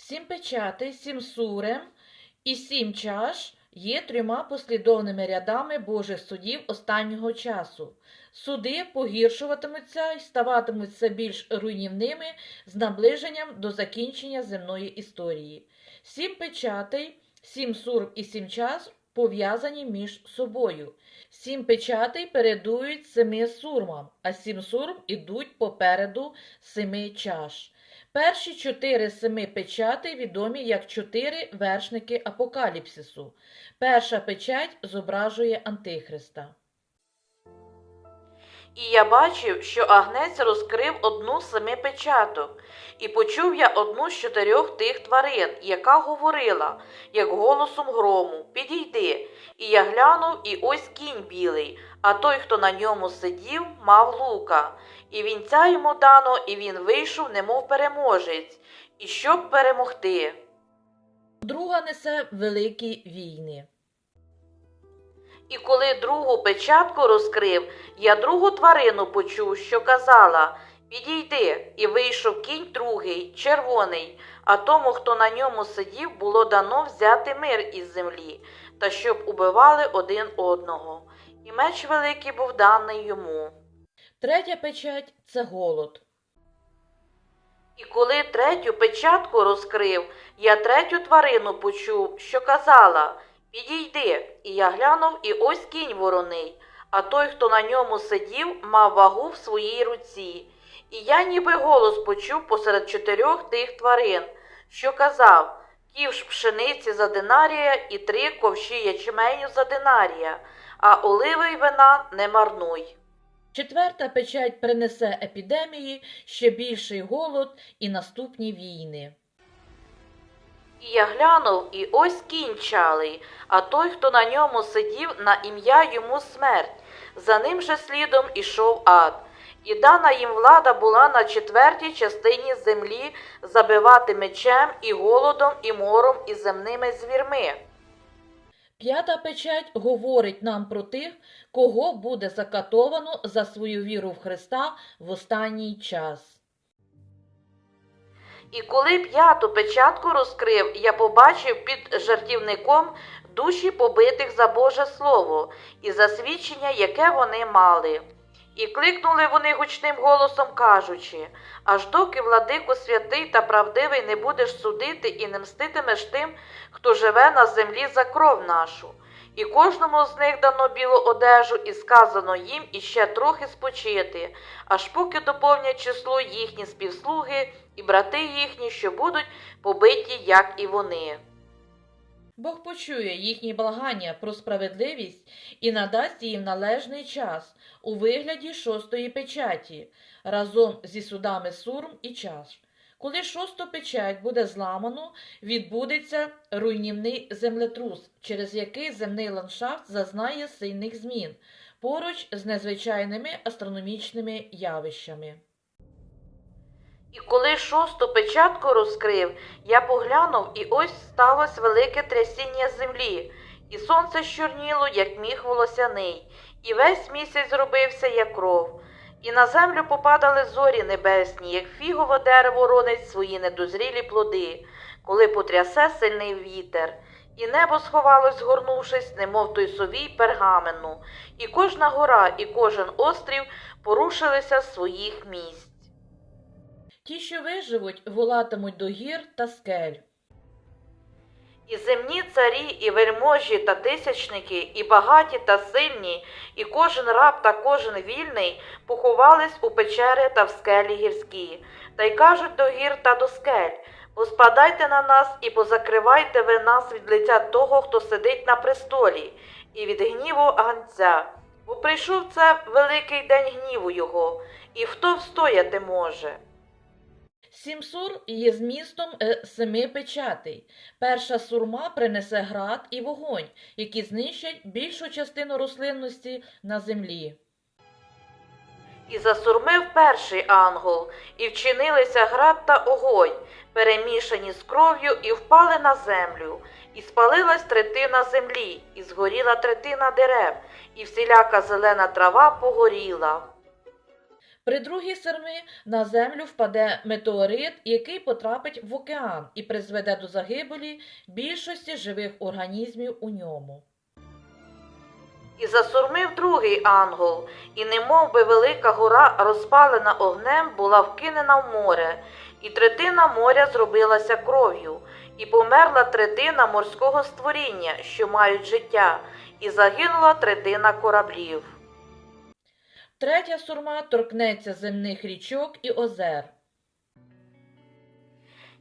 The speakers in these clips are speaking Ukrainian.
Сім печатей, сім сурем і сім чаш є трьома послідовними рядами Божих судів останнього часу. Суди погіршуватимуться і ставатимуть все більш руйнівними з наближенням до закінчення земної історії. Сім печатей, сім сурм і сім час пов'язані між собою. Сім печатей передують семи сурмам, а сім сурм ідуть попереду семи чаш. Перші чотири семи печатей відомі як чотири вершники апокаліпсису. Перша печать зображує Антихриста. І я бачив, що агнець розкрив одну з семи печаток, і почув я одну з чотирьох тих тварин, яка говорила, як голосом грому, підійди. І я глянув, і ось кінь білий, а той, хто на ньому сидів, мав лука. І вінця йому дано, і він вийшов, немов переможець, і щоб перемогти. Друга несе великі війни. І коли другу печатку розкрив, я другу тварину почув, що казала Підійди, і вийшов кінь другий, червоний, а тому, хто на ньому сидів, було дано взяти мир із землі, та щоб убивали один одного. І меч великий був даний йому. Третя печать це голод. І коли третю печатку розкрив, я третю тварину почув, що казала Підійди, і я глянув, і ось кінь вороний, а той, хто на ньому сидів, мав вагу в своїй руці. І я ніби голос почув посеред чотирьох тих тварин, що казав ківш пшениці за динарія і три ковші ячменю за динарія, а оливи й вина не марнуй. Четверта печать принесе епідемії, ще більший голод і наступні війни. І я глянув, і ось кінь чалий, а той, хто на ньому сидів, на ім'я йому смерть. За ним же слідом ішов ад. І дана їм влада була на четвертій частині землі забивати мечем і голодом, і мором, і земними звірми. П'ята печать говорить нам про тих, кого буде закатовано за свою віру в Христа в останній час. І коли п'яту печатку розкрив, я побачив під жартівником душі побитих за Боже Слово і за свідчення, яке вони мали. І кликнули вони гучним голосом, кажучи аж доки, владико святий та правдивий, не будеш судити і не мститимеш тим, хто живе на землі за кров нашу. І кожному з них дано білу одежу, і сказано їм іще трохи спочити, аж поки доповнять число їхні співслуги і брати їхні, що будуть побиті, як і вони. Бог почує їхні благання про справедливість і надасть їм належний час у вигляді шостої печаті разом зі судами сурм і чаш. Коли шосту печать буде зламано, відбудеться руйнівний землетрус, через який земний ландшафт зазнає сильних змін поруч з незвичайними астрономічними явищами. І коли шосту печатку розкрив, я поглянув, і ось сталося велике трясіння землі, і сонце щорніло, як міг волосяний, і весь місяць зробився, як кров. І на землю попадали зорі небесні, як фігове дерево ронить свої недозрілі плоди, коли потрясе сильний вітер. І небо сховалось, згорнувшись, немов той совій пергамену, і кожна гора, і кожен острів порушилися своїх місць. Ті, що виживуть, волатимуть до гір та скель. І земні царі, і вельможі та тисячники, і багаті та сильні, і кожен раб та кожен вільний поховались у печери та в скелі гірські, та й кажуть до гір та до скель Поспадайте на нас і позакривайте ви нас від лиця того, хто сидить на престолі, і від гніву ганця. Бо прийшов це великий день гніву його, і хто встояти може. Сімсур є змістом е, семи печатей. Перша сурма принесе град і вогонь, які знищать більшу частину рослинності на землі. І засурмив перший ангел, і вчинилися град та огонь, перемішані з кров'ю, і впали на землю, і спалилась третина землі, і згоріла третина дерев, і всіляка зелена трава погоріла. При другій серми на землю впаде метеорит, який потрапить в океан і призведе до загибелі більшості живих організмів у ньому. І засурмив другий ангел, і немов би велика гора, розпалена огнем, була вкинена в море, і третина моря зробилася кров'ю, і померла третина морського створіння, що мають життя, і загинула третина кораблів. Третя сурма торкнеться земних річок і озер.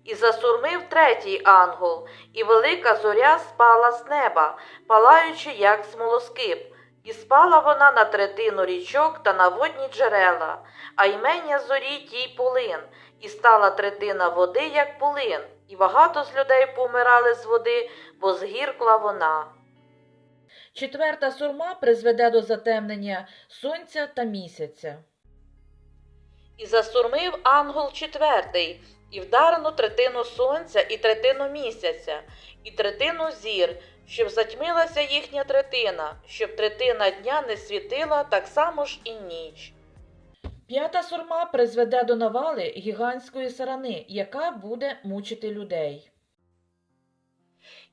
І засурмив третій ангел, і велика зоря спала з неба, палаючи, як смолоскип, і спала вона на третину річок та на водні джерела, а ймення зорі тій полин, і стала третина води, як полин, і багато з людей помирали з води, бо згіркла вона. Четверта сурма призведе до затемнення сонця та місяця. І засурмив ангел четвертий, і вдарену третину сонця, і третину місяця, і третину зір, щоб затьмилася їхня третина, щоб третина дня не світила, так само ж і ніч. П'ята сурма призведе до навали гігантської сарани, яка буде мучити людей.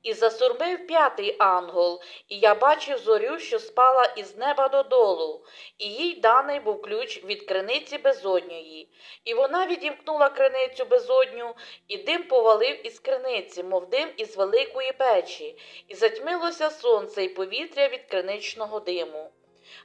І засурмив п'ятий ангел, і я бачив зорю, що спала із неба додолу, і їй даний був ключ від криниці безодньої. І вона відімкнула криницю безодню, і дим повалив із криниці, мов дим із великої печі, і затьмилося сонце і повітря від криничного диму.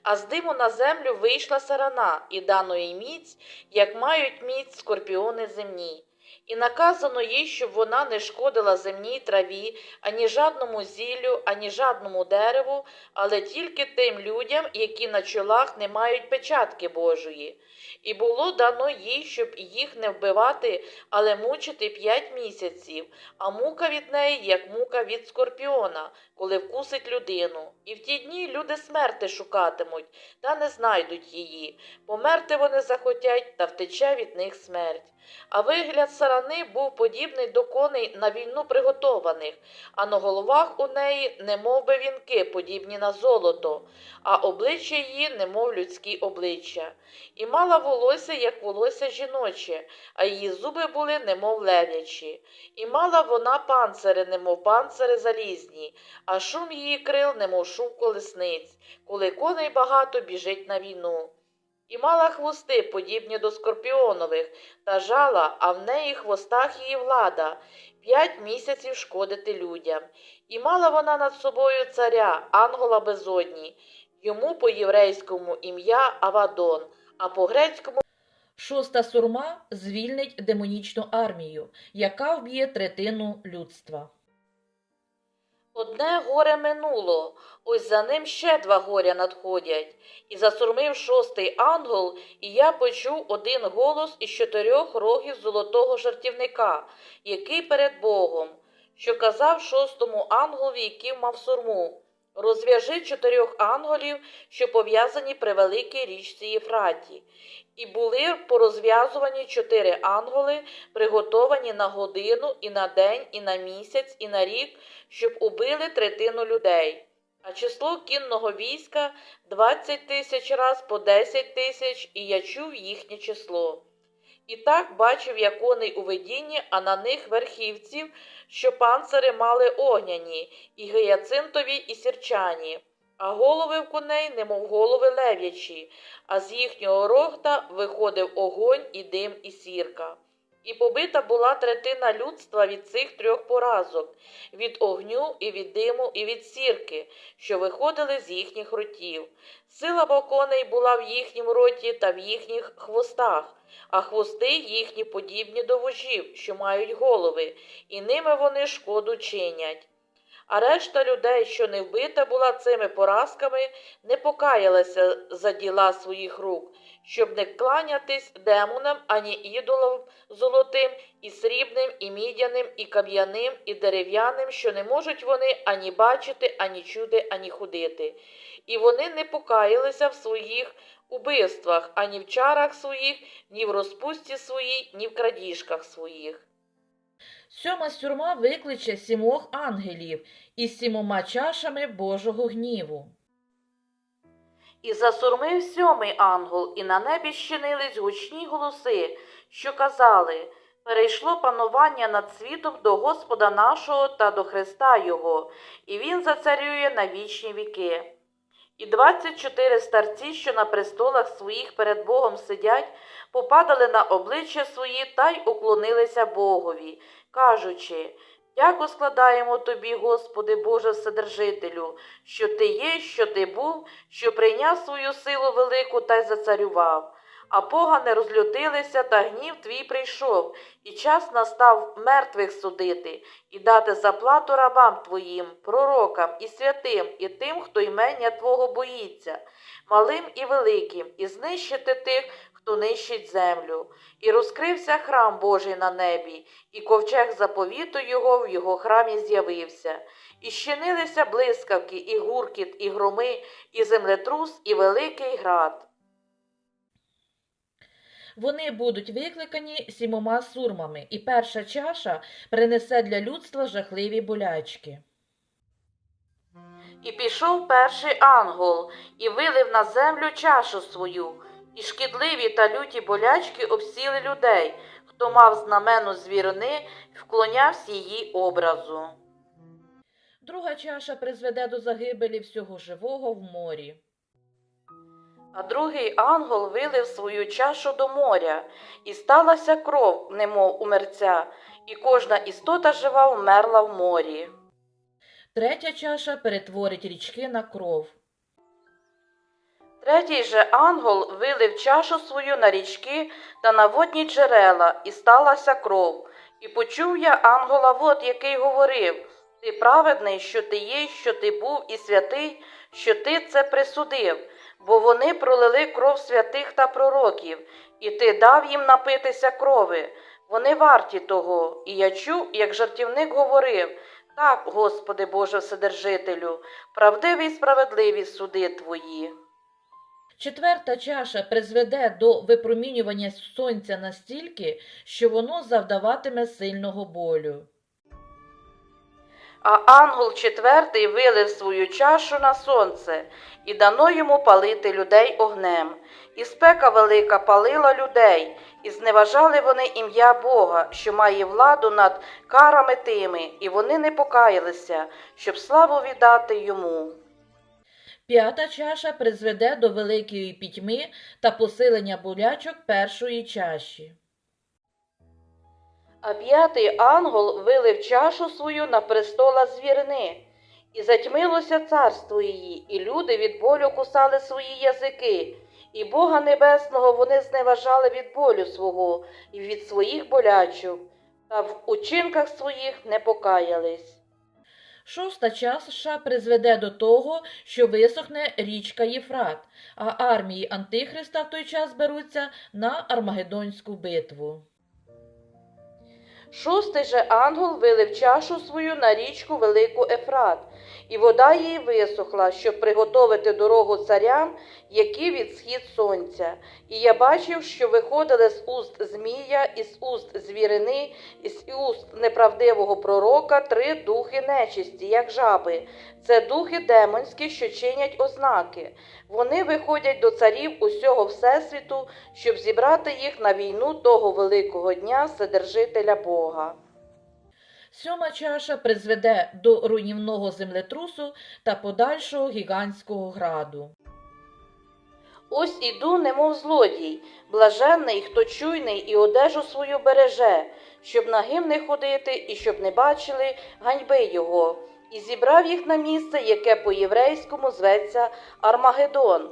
А з диму на землю вийшла сарана, і дано їй міць, як мають міць скорпіони земні. І наказано їй, щоб вона не шкодила земній траві, ані жадному зіллю, ані жадному дереву, але тільки тим людям, які на чолах не мають печатки Божої. І було дано їй, щоб їх не вбивати, але мучити п'ять місяців, а мука від неї, як мука від скорпіона, коли вкусить людину. І в ті дні люди смерти шукатимуть, та не знайдуть її. Померти вони захотять, та втече від них смерть. А вигляд сарани був подібний до коней на війну приготованих, а на головах у неї немов би вінки, подібні на золото, а обличчя її немов людські обличчя. І мала волосся, як волосся жіноче, а її зуби були немов лев'ячі. І мала вона панцири, немов панцири залізні, а шум її крил, немов шум колесниць, коли коней багато біжить на війну. І мала хвости, подібні до скорпіонових, та жала, а в неї хвостах її влада, п'ять місяців шкодити людям. І мала вона над собою царя, ангола безодні, йому по єврейському ім'я Авадон, а по грецькому Шоста сурма звільнить демонічну армію, яка вб'є третину людства. Одне горе минуло, ось за ним ще два горя надходять. І засурмив шостий ангел, і я почув один голос із чотирьох рогів золотого жартівника, який перед Богом, що казав шостому ангелові, який мав сурму. Розв'яжи чотирьох ангелів, що пов'язані при великій річці Єфраті. І були порозв'язувані чотири ангели, приготовані на годину, і на день, і на місяць, і на рік, щоб убили третину людей. А число кінного війська 20 тисяч раз по 10 тисяч, і я чув їхнє число. І так бачив я коней у видінні, а на них верхівців, що панцири мали огняні, і гіацинтові, і сірчані, а голови в коней, немов голови лев'ячі, а з їхнього рогта виходив огонь і дим, і сірка. І побита була третина людства від цих трьох поразок від огню, і від диму, і від сірки, що виходили з їхніх ротів. Сила бо коней була в їхнім роті та в їхніх хвостах, а хвости їхні подібні до вожів, що мають голови, і ними вони шкоду чинять. А решта людей, що не вбита була цими поразками, не покаялася за діла своїх рук, щоб не кланятись демонам ані ідолам золотим, і срібним, і мідяним, і кам'яним, і дерев'яним, що не можуть вони ані бачити, ані чути, ані ходити. І вони не покаялися в своїх убивствах, ані в чарах своїх, ні в розпусті своїй, ні в крадіжках своїх. Сьома сюрма викличе сімох ангелів із сімома чашами Божого гніву. І засурмив сьомий ангел, і на небі щинились гучні голоси, що казали Перейшло панування над світом до Господа нашого та до Христа Його, і Він зацарює на вічні віки. І двадцять чотири старці, що на престолах своїх перед Богом сидять, попадали на обличчя свої та й уклонилися Богові, кажучи Дяку складаємо тобі, Господи Боже Вседержителю, що ти є, що ти був, що прийняв свою силу велику та й зацарював. А погани розлютилися, та гнів твій прийшов, і час настав мертвих судити, і дати заплату рабам твоїм, пророкам і святим, і тим, хто ймення Твого боїться, малим і великим, і знищити тих, хто нищить землю. І розкрився храм Божий на небі, і ковчег заповіту його в його храмі з'явився. І щинилися блискавки, і гуркіт, і громи, і землетрус, і великий град. Вони будуть викликані сімома сурмами, і перша чаша принесе для людства жахливі болячки. І пішов перший ангел, і вилив на землю чашу свою, і шкідливі та люті болячки обсіли людей, хто мав знамену звірини, вклонявся її образу. Друга чаша призведе до загибелі всього живого в морі. А другий ангел вилив свою чашу до моря, і сталася кров, немов у мерця, і кожна істота жива вмерла в морі. Третя чаша перетворить річки на кров. Третій же ангел вилив чашу свою на річки та на водні джерела, і сталася кров. І почув я ангела вод, який говорив Ти праведний, що ти є, що ти був, і святий, що ти це присудив, бо вони пролили кров святих та пророків, і ти дав їм напитися крови. Вони варті того. І я чув, як жартівник говорив Так, Господи Боже Вседержителю, правдиві й справедливі суди твої. Четверта чаша призведе до випромінювання сонця настільки, що воно завдаватиме сильного болю. А ангел четвертий вилив свою чашу на сонце, і дано йому палити людей огнем. І спека велика палила людей, і зневажали вони ім'я Бога, що має владу над карами тими, і вони не покаялися, щоб славу віддати йому. П'ята чаша призведе до великої пітьми та посилення болячок першої чаші. А п'ятий ангел вилив чашу свою на престола звірини, і затьмилося царство її, і люди від болю кусали свої язики, і Бога Небесного вони зневажали від болю свого і від своїх болячок, та в учинках своїх не покаялись. Шоста чаша призведе до того, що висохне річка Єфрат, а армії Антихриста в той час беруться на Армагеддонську битву. Шостий же ангел вилив чашу свою на річку Велику Ефрат, і вода її висохла, щоб приготовити дорогу царям, які від схід сонця. І я бачив, що виходили з уст Змія, із уст звірини, із уст неправдивого пророка три духи нечисті, як жаби. Це духи демонські, що чинять ознаки. Вони виходять до царів усього Всесвіту, щоб зібрати їх на війну того великого дня Вседержителя Бога. Сьома чаша призведе до руйнівного землетрусу та подальшого гігантського граду. Ось іду, немов злодій, блаженний, хто чуйний і одежу свою береже, щоб нагим не ходити і щоб не бачили ганьби його, і зібрав їх на місце, яке по-єврейському зветься Армагеддон.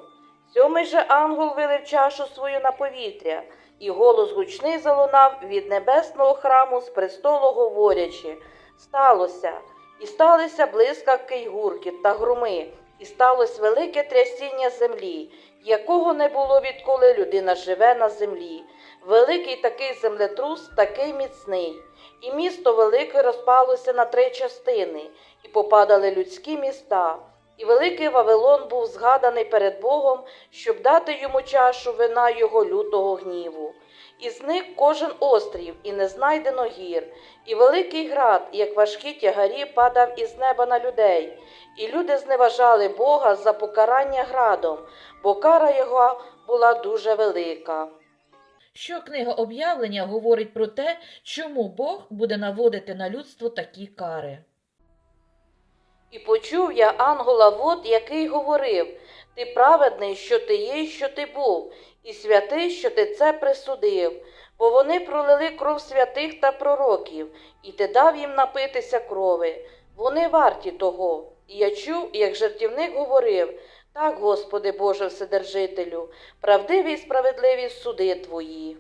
Сьомий же ангел вилив чашу свою на повітря, і голос гучний залунав від небесного храму з престолу говорячи Сталося, і сталися блискавки й гуркіт та громи, і сталося велике трясіння землі, якого не було відколи людина живе на землі. Великий такий землетрус, такий міцний, і місто велике розпалося на три частини, і попадали людські міста. І великий Вавилон був згаданий перед Богом, щоб дати йому чашу вина його лютого гніву. І зник кожен острів, і не знайдено гір, і великий град, як важкі тягарі, падав із неба на людей, і люди зневажали Бога за покарання градом, бо кара його була дуже велика. Що книга об'явлення говорить про те, чому Бог буде наводити на людство такі кари? І почув я ангела вод, який говорив: Ти праведний, що ти є, що ти був, і святий, що ти це присудив, бо вони пролили кров святих та пророків, і ти дав їм напитися крови. Вони варті того. І я чув, як жертівник говорив: Так, Господи Боже Вседержителю, правдиві і справедливі суди твої.